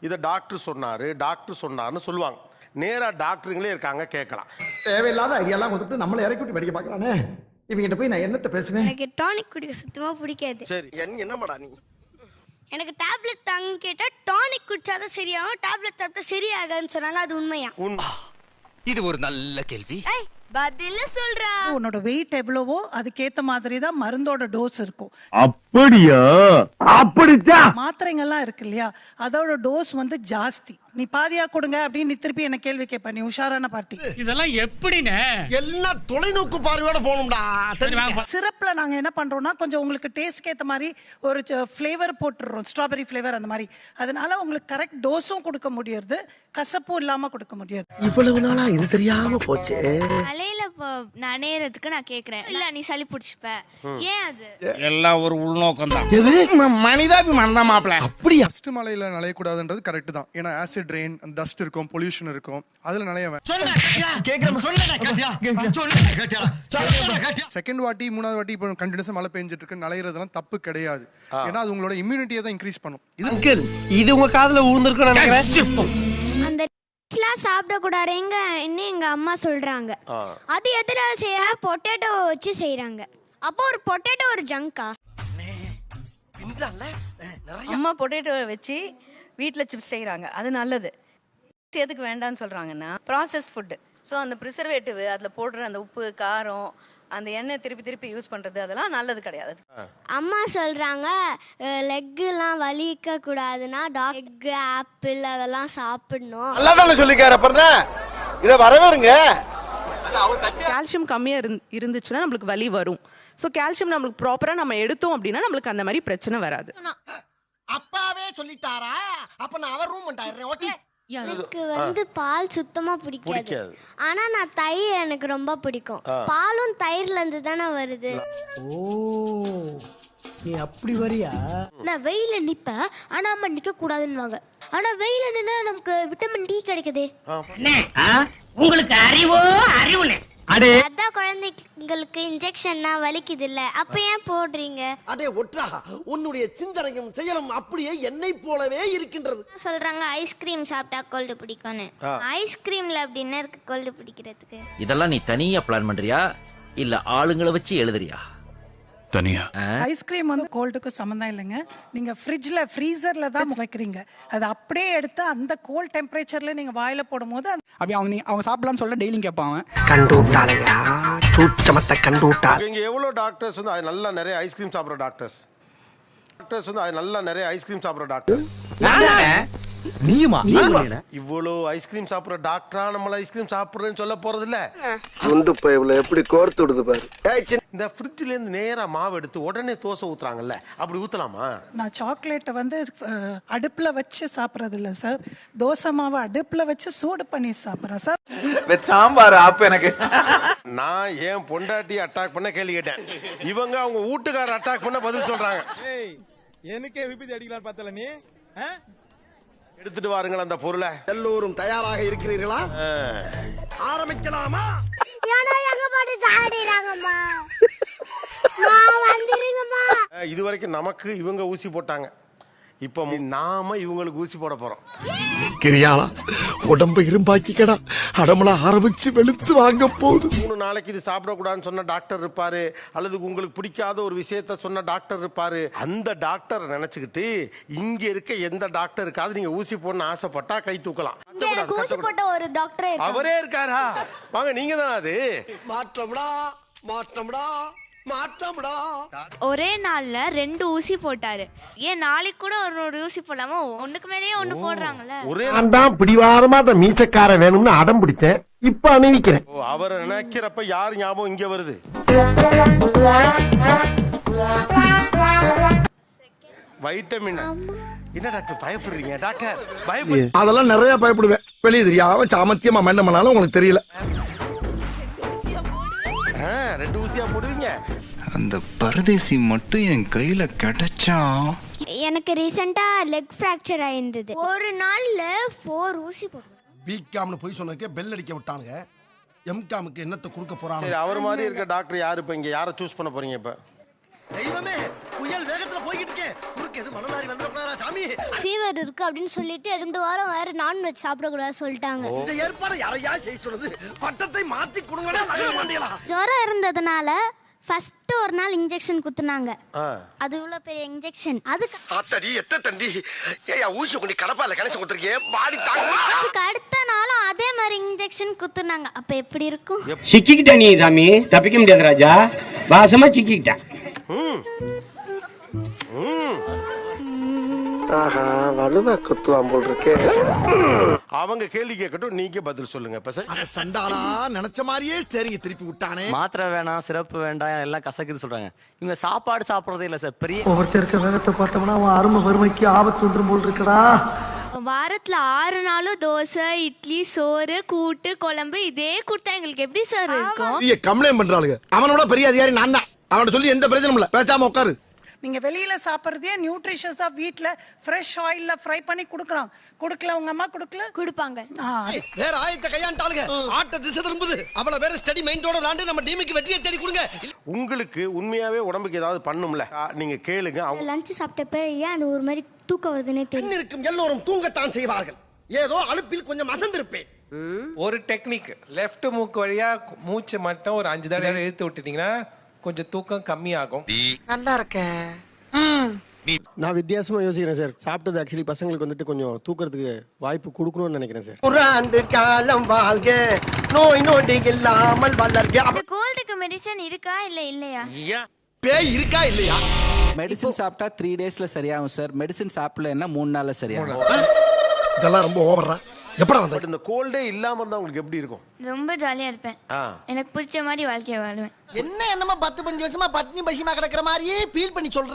இதை டாக்டர் சொன்னாரு டாக்டர் சொன்னாருன்னு சொல்லுவாங்க. நேரா டாக்டருங்களே இருக்காங்க கேட்கலாம். தேவையில்லாத ஐடியாலாம் கொடுத்துட்டு நம்மளை இறக்கி விட்டு படிக்க பார்க்கறானே? இவங்கிட்ட போய் நான் என்னத்த பேசுவேன்? எனக்கு டானிக் குடிக்க சுத்தமா பிடிக்காது. சரி. என்னமாடா நீ? எனக்கு டேப்லெட் தாங்க கேட்டா டானிக் குடிச்சாதான் சரியாகும் டேப்லெட் சாப்பிட்டா சரியாகான்னு சொன்னாங்க அது உண்மையா? உண்மை. இது ஒரு நல்ல கேள்வி. பதில சொல்றா. உன்னோட வெயிட் எவ்வளவோ அதுக்கேத்த மாதிரி தான் மருந்தோட டோஸ் இருக்கும். அப்படியா? அப்படித்தான் மாத்திரைங்கள்லாம் இருக்கு இல்லையா? அதோட டோஸ் வந்து ஜாஸ்தி. நீ பாதியா கொடுங்க அப்படின்னு நீ திருப்பி என்ன கேள்வி கேட்ப? நீ உஷாரான பார்ட்டி இதெல்லாம் எப்படிண்ணே எல்லாம் தொலைநோக்கு பார்வையோட போகணும்டா. சிறப்புல நாங்க என்ன பண்றோம்னா கொஞ்சம் உங்களுக்கு டேஸ்ட்க்கு ஏத்த மாதிரி ஒரு ஃப்ளேவர் போட்டுடுறோம். ஸ்ட்ராபெரி ஃப்ளேவர் அந்த மாதிரி. அதனால உங்களுக்கு கரெக்ட் டோஸும் கொடுக்க முடியுது கசப்பும் இல்லாம கொடுக்க முடியாது இவ்வளவு நாளா இது தெரியாம போச்சே. நனையறதுக்கு நான் கேக்குறேன். இல்ல நீ சளி பிடிச்சிப்ப. ஏன் அது? எல்லாம் ஒரு உள்நோக்கம் தான் எது மனிதாபிமானம் தான் மாப்பிள. அப்படியா? ஃபர்ஸ்ட் மலையில நனையக்கூடாதுன்றது கரெக்ட் தான். ஏன்னா ஆசிட் ரெயின் டஸ்ட் இருக்கும் பொல்யூஷன் இருக்கும். அதுல நனையவன். செகண்ட் வாட்டி மூணாவது வாட்டி இப்போ கண்டினியூஸா மழை பெஞ்சிட்டு இருக்கு நனைகிறதெல்லாம் தப்பு கிடையாது. ஏன்னா அது உங்களோட இம்யூனிட்டியை தான் இன்க்ரீஸ் பண்ணும். இது இது உங்க காதுல விழுந்திருக்குன்னு நினைக்கிறேன். எல்லாம் சாப்பிடக்கூடாதுங்க என்ன எங்க அம்மா சொல்றாங்க. அது எதனால செய்யறாங்க பொட்டேட்டோ வச்சு செய்யறாங்க அப்போ ஒரு பொட்டேட்டோ ஒரு ஜங்கா அம்மா பொட்டேட்டோ வச்சு வீட்டில் சிப்ஸ் செய்கிறாங்க அது நல்லது. எதுக்கு வேண்டாம்னு சொல்கிறாங்கன்னா ப்ராசஸ் ஃபுட்டு ஸோ அந்த ப்ரிசர்வேட்டிவ் அதில் போடுற அந்த உப்பு காரம் அந்த எண்ணெய் திருப்பி திருப்பி யூஸ் பண்ணுறது அதெல்லாம் நல்லது கிடையாது. அம்மா சொல்றாங்க லெக்குலாம் வலிக்க கூடாதுன்னா டாக் ஆப்பிள் அதெல்லாம் சாப்பிடணும். நல்லாதானே சொல்லிக்காரு அப்புறம் இத வரவேறுங்க. கால்சியம் கம்மியாக இருந் இருந்துச்சுன்னா நம்மளுக்கு வலி வரும். ஸோ கால்சியம் நம்மளுக்கு ப்ராப்பராக நம்ம எடுத்தோம் அப்படின்னா நம்மளுக்கு அந்த மாதிரி பிரச்சனை வராது. அப்பாவே சொல்லிட்டாரா? அப்ப நான் அவர் ரூம் பண்ணிட்டாரு ஓகே எனக்கு வந்து பால் சுத்தமா பிடிக்காது. ஆனா நான் தயிர் எனக்கு ரொம்ப பிடிக்கும். பாலும் தயிர்ல இருந்து தானே வருது. ஓ நீ அப்படி வரியா? நான் வெயில நிப்பேன். ஆனா அம்மா நிக்க கூடாதுன்னுவாங்க. ஆனா வெயில நின்னா நமக்கு விட்டமின் டி கிடைக்குதே. உங்களுக்கு அறிவோ அறிவுனே அதான் குழந்தைங்களுக்கு இன்ஜெக்ஷன்னா வலிக்குது இல்ல அப்ப ஏன் போடுறீங்க? அடே ஒற்றா உன்னுடைய சிந்தனையும் செயலும் அப்படியே என்னை போலவே இருக்கின்றது. சொல்றாங்க? ஐஸ்கிரீம் சாப்பிட்டா கோல்டு பிடிக்கும்னு. ஐஸ்கிரீம்ல அப்படி என்ன இருக்கு கோல்டு பிடிக்கிறதுக்கு? இதெல்லாம் நீ தனியா பிளான் பண்றியா? இல்ல ஆளுங்களை வச்சு எழுதுறியா? தனியா? ஐஸ்கிரீம் வந்து கோல்டுக்கு சம்மந்தம் இல்லைங்க. நீங்க ஃப்ரிட்ஜ்ல ஃப்ரீசர்ல தான் வைக்கிறீங்க. அது அப்படியே எடுத்து அந்த கோல்ட் டெம்பரேச்சர்ல நீங்க வாயில போடும்போது அப்படி அவங்க நீ- அவங்க சாப்பிடலாம்னு சொல்ல டெய்லியும் அவன். கண்டு சூச்சமத்தை கண்டு விட்டா இங்க எவ்வளவு டாக்டர்ஸ் வந்து அது நல்லா நிறைய ஐஸ்கிரீம் சாப்பிடுற டாக்டர்ஸ் டாக்டர்ஸ் வந்து அது நல்லா நிறைய ஐஸ்கிரீம் சாப்பிடுற டாக்டர் நீயுமா? இவ்வளவு ஐஸ்கிரீம் சாப்பிடுற டாக்டரா நம்மள ஐஸ்கிரீம் சாப்பிடுறேன்னு சொல்ல போறது இல்ல? குண்டு பைப்ல எப்படி கோர்த்து விடுது பாரு. இந்த ஃப்ரிட்ஜ்ல இருந்து நேரா மாவு எடுத்து உடனே தோசை ஊத்துறாங்கல்ல? அப்படி ஊத்தலாமா? நான் சாக்லேட்டை வந்து அடுப்புல வச்சு சாப்பிட்றது இல்ல சார் தோசை மாவை அடுப்புல வச்சு சூடு பண்ணி சாப்பிட்றேன் சார் சாம்பார் ஆப்பு எனக்கு. நான் ஏன் பொண்டாட்டி அட்டாக் பண்ண கேள்வி கேட்டேன். இவங்க அவங்க வீட்டுக்கார அட்டாக் பண்ண பதில் சொல்றாங்க. எனக்கே விபத்து அடிக்கலாம் பார்த்தல நீ? எடுத்துட்டு வாருங்கள் அந்த பொருளை. எல்லோரும் தயாராக இருக்கிறீர்களா. ஆரம்பிக்கலாமா? எங்க பாட்டு சாடிறாங்கம்மா வந்துருங்கம்மா. அஹ், இது வரைக்கும் நமக்கு இவங்க ஊசி போட்டாங்க. இப்ப நாம இவங்களுக்கு ஊசி போட போறோம். கிரியாளா உடம்ப இரும்பாக்கிக்கடா. அடமலா ஆரம்பிச்சு வெளுத்து வாங்க போகுது. மூணு நாளைக்கு இது சாப்பிடக்கூடாதுன்னு சொன்ன டாக்டர் இருப்பாரு அல்லது உங்களுக்கு பிடிக்காத ஒரு விஷயத்த சொன்ன டாக்டர் இருப்பாரு. அந்த டாக்டர் நினைச்சுக்கிட்டு இங்க இருக்க எந்த டாக்டருக்காவது நீங்க ஊசி போடணும்னு ஆசைப்பட்டா கை தூக்கலாம். ஊசி போட்ட ஒரு டாக்டரே அவரே இருக்காரா? வாங்க நீங்க தான் அது? மாற்றம்டா மாற்றம்டா. மாற்றம்டா. ஒரே நாள்ல ரெண்டு ஊசி போட்டாரு. ஏன் நாளைக்கு கூட ஒரு ஒரு ஊசி போடாம ஒண்ணுக்கு மேலேயே ஒண்ணு போடுறாங்கல்ல. ஒரே நான் தான் பிடிவாதமா அந்த மீசக்கார வேணும்னு அடம் பிடிச்சேன். இப்ப அணிவிக்கிறேன். அவரை நினைக்கிறப்ப யார் ஞாபகம் இங்க வருது? வைட்டமின். என்ன டாக்டர் பயப்படுறீங்க டாக்டர்? பயப்படு அதெல்லாம் நிறைய பயப்படுவேன். வெளியே தெரியாம சாமத்தியமா மென்ன பண்ணாலும் உங்களுக்கு தெரியல. ரெண்டு ஊசியா போடுவீங்க? அந்த பரதேசி மட்டும் என் கையில கிடைச்சா? எனக்கு ரீசெண்டா லெக் ஃப்ராக்சர் ஆயிருந்தது. ஒரு நாள்ல ஃபோர் ஊசி போடுவேன் பிகாம்னு போய் சொன்னதுக்கே பெல் அடிக்க விட்டானுங்க. எம்காமுக்கு என்னத்தை கொடுக்க போறாங்க அவர் மாதிரி இருக்க டாக்டர் யாரு இப்ப இங்க? யாரை சூஸ் பண்ண போறீங்க இப்ப? தெய்வமே புயல் வேகத்துல போய்கிட்டு இருக்கேன் குறுக்கு எது மணலாரி வந்துடக்கூடாதா சாமி? ஃபீவர் இருக்கு அப்படின்னு சொல்லிட்டு ரெண்டு வாரம் வேற நான்வெஜ் சாப்பிடக்கூடாது சொல்லிட்டாங்க. இந்த ஏற்பாடு யாரையா செய்ய சொல்லுது. பட்டத்தை மாத்தி கொடுங்கடா நகர மாட்டீங்களா ஜுரம் இருந்ததுனால ஃபர்ஸ்ட் ஒரு நாள் இன்ஜெக்ஷன் குத்துனாங்க. அது இவ்வளவு பெரிய இன்ஜெக்ஷன் அதுக்கு ஆத்தடி எத்த தண்டி? ஏயா ஊசி கொண்டு கடப்பால கணச்சு கொடுத்துருக்கேன் பாடி தாங்க. அதுக்கு அடுத்த நாளும் அதே மாதிரி இன்ஜெக்ஷன் குத்துனாங்க. அப்ப எப்படி இருக்கும்? சிக்கிக்கிட்ட நீ சாமி. தப்பிக்க முடியாது ராஜா. வாசமா சிக்கிக்கிட்டேன் ஆஹா வலுவா குத்துவான் போல் இருக்கே அவங்க கேள்வி கேட்கட்டும் நீங்க பதில் சொல்லுங்க இப்ப சரி சண்டாளா நினைச்ச மாதிரியே சரிங்க திருப்பி விட்டானே. மாத்திரை வேணாம் சிறப்பு வேண்டாம் எல்லாம் கசக்குது சொல்றாங்க. இவங்க சாப்பாடு சாப்பிடுறதே இல்ல சார் பெரிய ஒவ்வொருத்தர் இருக்க வேகத்தை பார்த்தோம்னா அவன் அருமை வறுமைக்கு ஆபத்து வந்துரும் போல் இருக்கடா வாரத்துல ஆறு நாளும் தோசை இட்லி சோறு கூட்டு குழம்பு இதே கொடுத்தா எங்களுக்கு எப்படி சார் இருக்கும்? கம்ப்ளைண்ட் பண்றாளுங்க. அவனோட பெரிய அதிகாரி நான் தான். அவனை சொல்லி எந்த பிரச்சனையும் இல்ல. பேசாம உட்காரு நீங்க வெளியில சாப்பிடுறதே நியூட்ரிஷியஸா வீட்ல ஃப்ரெஷ் ஆயில்ல ஃப்ரை பண்ணி குடுக்குறோம் கொடுக்கல உங்க அம்மா கொடுக்கல? கொடுப்பாங்க. வேற ஆயத்த கையாண்டாளுங்க. ஆட்ட திசை திரும்புது. அவள வேற ஸ்டடி மைண்டோட விளாண்டு நம்ம டீமுக்கு வெற்றியை தேடி கொடுங்க. உங்களுக்கு உண்மையாவே உடம்புக்கு ஏதாவது பண்ணும்ல? நீங்க கேளுங்க. அவங்க லஞ்ச் சாப்பிட்டப்ப ஏன் அது ஒரு மாதிரி தூக்கம் வருதுன்னே பெண் இருக்கும் எல்லோரும் தூங்கத்தான் செய்வார்கள். ஏதோ அலுப்பில் கொஞ்சம் அசந்திருப்பேன். ஒரு டெக்னிக் லெஃப்ட் மூக்கு வழியா மூச்சை மட்டும் ஒரு அஞ்சு தடவை இழுத்து விட்டுட்டீங்கன்னா கொஞ்சம் தூக்கம் கம்மியாகும். நான் வித்தியாசமா யோசிக்கிறேன் சார். சாப்பிட்டது ஆக்சுவலி பசங்களுக்கு வந்துட்டு கொஞ்சம் தூக்கறதுக்கு வாய்ப்பு கொடுக்கணும்னு நினைக்கிறேன் சார். ஒரு ஆண்டு காலம் வாழ்க நோய் நொடி இல்லாமல் வளர்க கோல்டுக்கு மெடிசன் இருக்கா இல்ல இல்லையா? பேய் இருக்கா இல்லையா? மெடிசன் சாப்பிட்டா த்ரீ டேஸ்ல சரியாகும் சார் மெடிசன் சாப்பிடலன்னா மூணு நாள்ல சரியாகும். இதெல்லாம் ரொம்ப ஓவரா எப்படா வந்த? இந்த கோல்டே இல்லாம இருந்தா உங்களுக்கு எப்படி இருக்கும்? ரொம்ப ஜாலியா இருப்பேன். எனக்கு பிடிச்ச மாதிரி வாழ்க்கைய வாழ்வேன். என்ன என்னமா பத்து பஞ்சு வருஷமா பட்னி பசிமா கிடக்குற மாதிரியே ஃபீல் பண்ணி சொல்ற